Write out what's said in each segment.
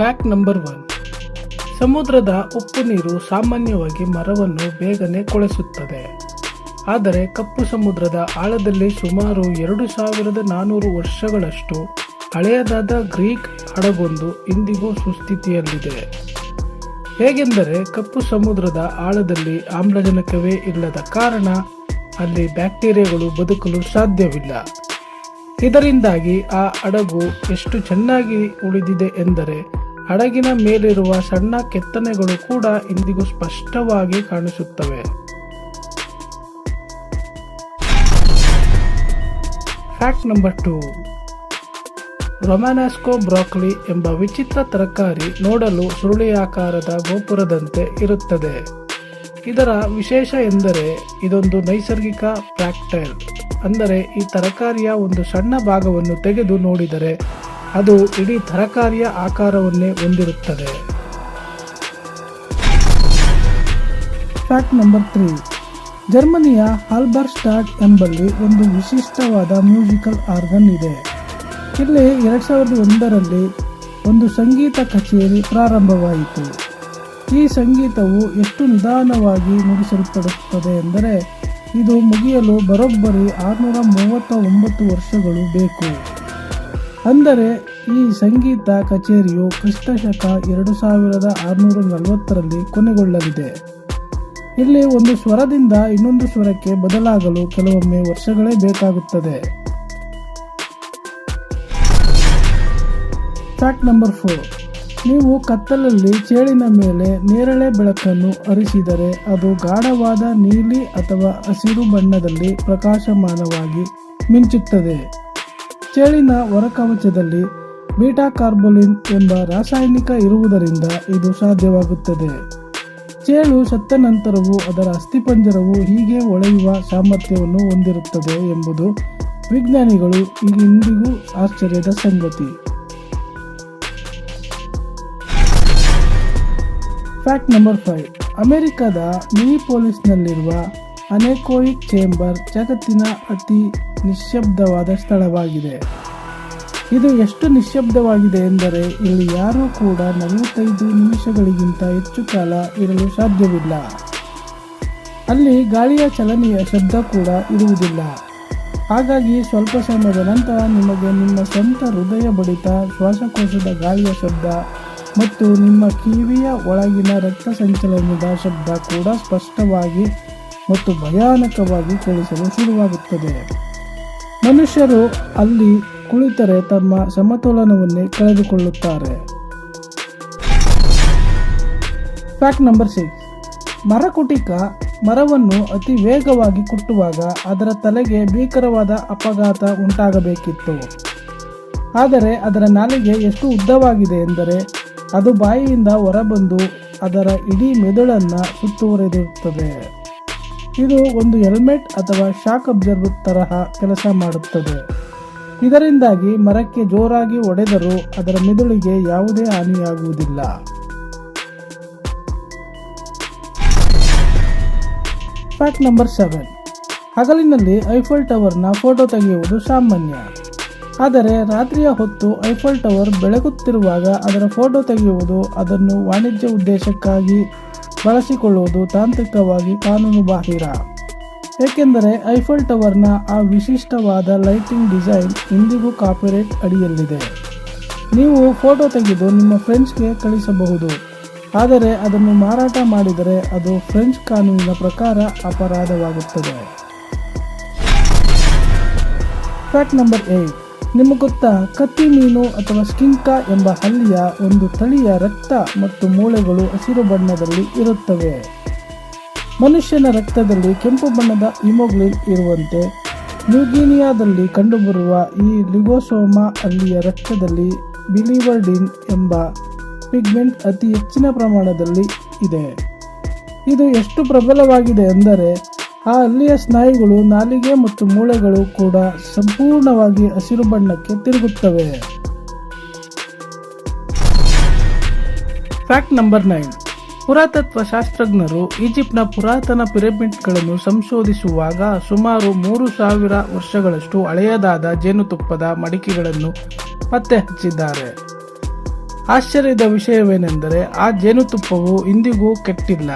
Fact number one ಸಮುದ್ರದ ಉಪ್ಪು ನೀರು ಸಾಮಾನ್ಯವಾಗಿ ಮರವನ್ನು ಬೇಗನೆ ಕೊಳೆಸುತ್ತದೆ. ಆದರೆ ಕಪ್ಪು ಸಮುದ್ರದ ಆಳದಲ್ಲಿ ಸುಮಾರು ಎರಡು ಸಾವಿರದ ನಾನ್ನೂರು ವರ್ಷಗಳಷ್ಟು ಹಳೆಯದಾದ ಗ್ರೀಕ್ ಹಡಗೊಂದು ಇಂದಿಗೂ ಸುಸ್ಥಿತಿಯಲ್ಲಿದೆ. ಹೇಗೆಂದರೆ ಕಪ್ಪು ಸಮುದ್ರದ ಆಳದಲ್ಲಿ ಆಮ್ಲಜನಕವೇ ಇಲ್ಲದ ಕಾರಣ ಅಲ್ಲಿ ಬ್ಯಾಕ್ಟೀರಿಯಾಗಳು ಬದುಕಲು ಸಾಧ್ಯವಿಲ್ಲ. ಇದರಿಂದಾಗಿ ಆ ಹಡಗು ಎಷ್ಟು ಚೆನ್ನಾಗಿ ಉಳಿದಿದೆ ಎಂದರೆ ಹಡಗಿನ ಮೇಲಿರುವ ಸಣ್ಣ ಕೆತ್ತನೆಗಳು ಕೂಡ ಇಂದಿಗೂ ಸ್ಪಷ್ಟವಾಗಿ ಕಾಣಿಸುತ್ತವೆ. Fact number two. Romanesco broccoli ಎಂಬ ವಿಚಿತ್ರ ತರಕಾರಿ ನೋಡಲು ಸುರುಳಿಯಾಕಾರದ ಗೋಪುರದಂತೆ ಇರುತ್ತದೆ. ಇದರ ವಿಶೇಷ ಎಂದರೆ ಇದೊಂದು ನೈಸರ್ಗಿಕ ಫ್ರಾಕ್ಟೈಲ್ ಅಂದರೆ ಈ ತರಕಾರಿಯ ಒಂದು ಸಣ್ಣ ಭಾಗವನ್ನು ತೆಗೆದು ನೋಡಿದರೆ ಅದು ಇಡೀ ತರಕಾರಿಯ ಆಕಾರವನ್ನೇ ಹೊಂದಿರುತ್ತದೆ. ಫ್ಯಾಕ್ಟ್ ನಂಬರ್ ತ್ರೀ ಜರ್ಮನಿಯ ಹಾಲ್ಬರ್ ಸ್ಟಾಟ್ ಎಂಬಲ್ಲಿ ಒಂದು ವಿಶಿಷ್ಟವಾದ ಮ್ಯೂಸಿಕಲ್ ಆರ್ಗನ್ ಇದೆ. ಇಲ್ಲಿ ಎರಡು ಸಾವಿರದ ಒಂದರಲ್ಲಿ ಒಂದು ಸಂಗೀತ ಕಚೇರಿ ಪ್ರಾರಂಭವಾಯಿತು. ಈ ಸಂಗೀತವು ಎಷ್ಟು ನಿಧಾನವಾಗಿ ನುಡಿಸಲ್ಪಡುತ್ತದೆ ಎಂದರೆ, ಇದು ಮುಗಿಯಲು ಬರೋಬ್ಬರಿ ಆರುನೂರ ಮೂವತ್ತ ಒಂಬತ್ತು ವರ್ಷಗಳು ಬೇಕು. ಅಂದರೆ ಈ ಸಂಗೀತ ಕಚೇರಿಯು ಕ್ರಿಸ್ತಶಕ ಎರಡು ಸಾವಿರದ ಆರುನೂರ ನಲವತ್ತರಲ್ಲಿ ಕೊನೆಗೊಳ್ಳಲಿದೆ. ಇಲ್ಲಿ ಒಂದು ಸ್ವರದಿಂದ ಇನ್ನೊಂದು ಸ್ವರಕ್ಕೆ ಬದಲಾಗಲು ಕೆಲವೊಮ್ಮೆ ವರ್ಷಗಳೇ ಬೇಕಾಗುತ್ತದೆ. Fact number four. ನೀವು ಕತ್ತಲಲ್ಲಿ ಚೇಳಿನ ಮೇಲೆ ನೇರಳೆ ಬೆಳಕನ್ನು ಅರಿಸಿದರೆ ಅದು ಗಾಢವಾದ ನೀಲಿ ಅಥವಾ ಹಸಿರು ಬಣ್ಣದಲ್ಲಿ ಪ್ರಕಾಶಮಾನವಾಗಿ ಮಿಂಚುತ್ತದೆ. ಚೇಳಿನ ಹೊರಕವಚದಲ್ಲಿ ಬೀಟಾ ಕಾರ್ಬೋಲಿನ್ ಎಂಬ ರಾಸಾಯನಿಕ ಇರುವುದರಿಂದ ಇದು ಸಾಧ್ಯವಾಗುತ್ತದೆ. ಚೇಳು ಸತ್ತ ನಂತರವೂ ಅದರ ಅಸ್ಥಿಪಂಜರವು ಹೀಗೆ ಒಳೆಯುವ ಸಾಮರ್ಥ್ಯವನ್ನು ಹೊಂದಿರುತ್ತದೆ ಎಂಬುದು ವಿಜ್ಞಾನಿಗಳು ಇಂದಿಗೂ ಆಶ್ಚರ್ಯದ ಸಂಗತಿ. Fact number five. ಅಮೆರಿಕದ ಮಿನಿಪೋಲಿಸ್ನಲ್ಲಿರುವ ಅನೆಕೋಯಿಕ್ ಚೇಂಬರ್ ಜಗತ್ತಿನ ಅತಿ ನಿಶ್ಶಬ್ದವಾದ ಸ್ಥಳವಾಗಿದೆ. ಇದು ಎಷ್ಟು ನಿಶ್ಶಬ್ದವಾಗಿದೆ ಎಂದರೆ, ಇಲ್ಲಿ ಯಾರೂ ಕೂಡ ನಲವತ್ತೈದು ನಿಮಿಷಗಳಿಗಿಂತ ಹೆಚ್ಚು ಕಾಲ ಇರಲು ಸಾಧ್ಯವಿಲ್ಲ. ಅಲ್ಲಿ ಗಾಳಿಯ ಚಲನೆಯ ಶಬ್ದ ಕೂಡ ಇರುವುದಿಲ್ಲ. ಹಾಗಾಗಿ ಸ್ವಲ್ಪ ಸಮಯದ ನಂತರ ನಿಮಗೆ ನಿಮ್ಮ ಸ್ವಂತ ಹೃದಯ ಬಡಿತ, ಶ್ವಾಸಕೋಶದ ಗಾಳಿಯ ಶಬ್ದ ಮತ್ತು ನಿಮ್ಮ ಕಿವಿಯ ಒಳಗಿನ ರಕ್ತ ಸಂಚಲನದ ಶಬ್ದ ಕೂಡ ಸ್ಪಷ್ಟವಾಗಿ ಮತ್ತು ಭಯಾನಕವಾಗಿ ಕೇಳಿಸಲು ಶುರುವಾಗುತ್ತದೆ. ಮನುಷ್ಯರು ಅಲ್ಲಿ ಕುಳಿತರೆ ತಮ್ಮ ಸಮತೋಲನವನ್ನೇ ಕಳೆದುಕೊಳ್ಳುತ್ತಾರೆ. ಫ್ಯಾಕ್ಟ್ ನಂಬರ್ ಸಿಕ್ಸ್ ಮರಕುಟಿಕ ಮರವನ್ನು ಅತಿ ವೇಗವಾಗಿ ಕುಟ್ಟುವಾಗ ಅದರ ತಲೆಗೆ ಭೀಕರವಾದ ಅಪಘಾತ ಉಂಟಾಗಬೇಕಿತ್ತು. ಆದರೆ ಅದರ ನಾಲಿಗೆ ಎಷ್ಟು ಉದ್ದವಾಗಿದೆ ಎಂದರೆ ಅದು ಬಾಯಿಯಿಂದ ಹೊರಬಂದು ಅದರ ಇಡೀ ಮೆದುಳನ್ನು ಸುತ್ತುವರೆದಿರುತ್ತದೆ. ಇದು ಒಂದು ಹೆಲ್ಮೆಟ್ ಅಥವಾ ಶಾಕ್ ಅಬ್ಸರ್ವರ್ ತರಹ ಕೆಲಸ ಮಾಡುತ್ತದೆ. ಇದರಿಂದಾಗಿ ಮರಕ್ಕೆ ಜೋರಾಗಿ ಒಡೆದರೂ ಅದರ ಮೆದುಳಿಗೆ ಯಾವುದೇ ಹಾನಿಯಾಗುವುದಿಲ್ಲ. ಫ್ಯಾಕ್ಟ್ ನಂಬರ್ ಸೆವೆನ್ ಹಗಲಿನಲ್ಲಿ ಐಫಲ್ ಟವರ್ನ ಫೋಟೋ ತೆಗೆಯುವುದು ಸಾಮಾನ್ಯ. ಆದರೆ ರಾತ್ರಿಯ ಹೊತ್ತು ಐಫಲ್ ಟವರ್ ಬೆಳಗುತ್ತಿರುವಾಗ ಅದರ ಫೋಟೋ ತೆಗೆಯುವುದು ಅದನ್ನು ವಾಣಿಜ್ಯ ಉದ್ದೇಶಕ್ಕಾಗಿ ಬಳಸಿಕೊಳ್ಳುವುದು ತಾಂತ್ರಿಕವಾಗಿ ಕಾನೂನುಬಾಹಿರ ಏಕೆಂದರೆ ಐಫಲ್ ಟವರ್ನ ಆ ವಿಶಿಷ್ಟವಾದ ಲೈಟಿಂಗ್ ಡಿಸೈನ್ ಇಂದಿಗೂ ಕಾಪಿರೇಟ್ ಅಡಿಯಲ್ಲಿದೆ. ನೀವು ಫೋಟೋ ತೆಗೆದು ನಿಮ್ಮ ಫ್ರೆಂಡ್ಸ್ಗೆ ಕಳಿಸಬಹುದು. ಆದರೆ ಅದನ್ನು ಮಾರಾಟ ಮಾಡಿದರೆ ಅದು ಫ್ರೆಂಚ್ ಕಾನೂನಿನ ಪ್ರಕಾರ ಅಪರಾಧವಾಗುತ್ತದೆ. ಫ್ಯಾಕ್ಟ್ ನಂಬರ್ ಏಟ್ ನಿಮಗೆ ಗೊತ್ತಾ ಕತ್ತಿ ಮೀನು ಅಥವಾ ಸ್ಕಿಂಕಾ ಎಂಬ ಹಲ್ಲಿಯ ಒಂದು ತಳಿಯ ರಕ್ತ ಮತ್ತು ಮೂಳೆಗಳು ಹಸಿರು ಬಣ್ಣದಲ್ಲಿ ಇರುತ್ತವೆ. ಮನುಷ್ಯನ ರಕ್ತದಲ್ಲಿ ಕೆಂಪು ಬಣ್ಣದ ಇಮೋಗ್ಲಿನ್ ಇರುವಂತೆ ನ್ಯೂಗಿನಿಯಾದಲ್ಲಿ ಕಂಡುಬರುವ ಈ ಲಿಗೋಸೋಮಾ ಅಲ್ಲಿಯ ರಕ್ತದಲ್ಲಿ ಬಿಲಿವರ್ಡಿನ್ ಎಂಬ ಪಿಗ್ಮೆಂಟ್ ಅತಿ ಹೆಚ್ಚಿನ ಪ್ರಮಾಣದಲ್ಲಿ ಇದೆ. ಇದು ಎಷ್ಟು ಪ್ರಬಲವಾಗಿದೆ ಎಂದರೆ ಆ ಅಲ್ಲಿಯ ಸ್ನಾಯುಗಳು ನಾಲಿಗೆ ಮತ್ತು ಮೂಳೆಗಳು ಕೂಡ ಸಂಪೂರ್ಣವಾಗಿ ಹಸಿರು ಬಣ್ಣಕ್ಕೆ ತಿರುಗುತ್ತವೆ. Fact number nine. ಪುರಾತತ್ವ ಶಾಸ್ತ್ರಜ್ಞರು ಈಜಿಪ್ಟ್ನ ಪುರಾತನ ಪಿರಮಿಡ್ಗಳನ್ನು ಸಂಶೋಧಿಸುವಾಗ ಸುಮಾರು ಮೂರು ಸಾವಿರ ವರ್ಷಗಳಷ್ಟು ಹಳೆಯದಾದ ಜೇನುತುಪ್ಪದ ಮಡಿಕೆಗಳನ್ನು ಪತ್ತೆ ಹಚ್ಚಿದ್ದಾರೆ. ಆಶ್ಚರ್ಯದ ವಿಷಯವೇನೆಂದರೆ ಆ ಜೇನುತುಪ್ಪವು ಇಂದಿಗೂ ಕೆಟ್ಟಿಲ್ಲ.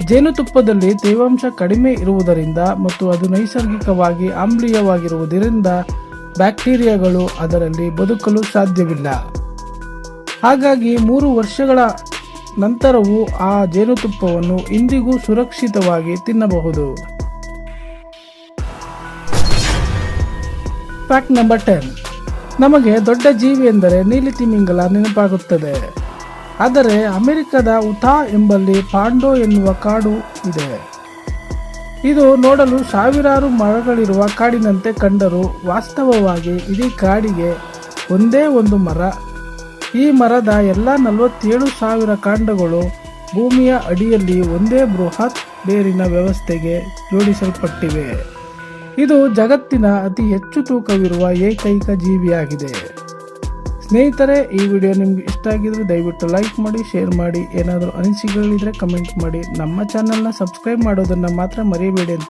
ಜೇನುತುಪ್ಪದಲ್ಲಿ ತೇವಾಂಶ ಕಡಿಮೆ ಇರುವುದರಿಂದ ಮತ್ತು ಅದು ನೈಸರ್ಗಿಕವಾಗಿ ಆಮ್ಲೀಯವಾಗಿರುವುದರಿಂದ ಬ್ಯಾಕ್ಟೀರಿಯಾಗಳು ಅದರಲ್ಲಿ ಬದುಕಲು ಸಾಧ್ಯವಿಲ್ಲ. ಹಾಗಾಗಿ ಮೂರು ವರ್ಷಗಳ ನಂತರವೂ ಆ ಜೇನುತುಪ್ಪವನ್ನು ಇಂದಿಗೂ ಸುರಕ್ಷಿತವಾಗಿ ತಿನ್ನಬಹುದು. ಫ್ಯಾಕ್ಟ್ ನಂಬರ್ ಟೆನ್ ನಮಗೆ ದೊಡ್ಡ ಜೀವಿ ಎಂದರೆ ನೀಲಿ ತಿಮಿಂಗಲ ನೆನಪಾಗುತ್ತದೆ. ಆದರೆ ಅಮೆರಿಕದ ಉಥಾ ಎಂಬಲ್ಲಿ ಪಾಂಡೋ ಎನ್ನುವ ಕಾಡು ಇದೆ. ಇದು ನೋಡಲು ಸಾವಿರಾರು ಮರಗಳಿರುವ ಕಾಡಿನಂತೆ ಕಂಡರೂ ವಾಸ್ತವವಾಗಿ ಇಡೀ ಕಾಡಿಗೆ ಒಂದೇ ಒಂದು ಮರ. ಈ ಮರದ ಎಲ್ಲ ನಲವತ್ತೇಳು ಸಾವಿರ ಕಾಂಡಗಳು ಭೂಮಿಯ ಅಡಿಯಲ್ಲಿ ಒಂದೇ ಬೃಹತ್ ಬೇರಿನ ವ್ಯವಸ್ಥೆಗೆ ಜೋಡಿಸಲ್ಪಟ್ಟಿವೆ. ಇದು ಜಗತ್ತಿನ ಅತಿ ಹೆಚ್ಚು ತೂಕವಿರುವ ಏಕೈಕ ಜೀವಿಯಾಗಿದೆ. ಸ್ನೇಹಿತರೆ, ಈ ವಿಡಿಯೋ ನಿಮ್ಗೆ ಇಷ್ಟ ಆಗಿದ್ರೆ ದಯವಿಟ್ಟು ಲೈಕ್ ಮಾಡಿ ಶೇರ್ ಮಾಡಿ. ಏನಾದರೂ ಅನಿಸಿಕೆಗಳಿದ್ರೆ ಕಮೆಂಟ್ ಮಾಡಿ. ನಮ್ಮ ಚಾನಲ್ನ ಸಬ್ಸ್ಕ್ರೈಬ್ ಮಾಡೋದನ್ನು ಮಾತ್ರ ಮರೆಯಬೇಡಿ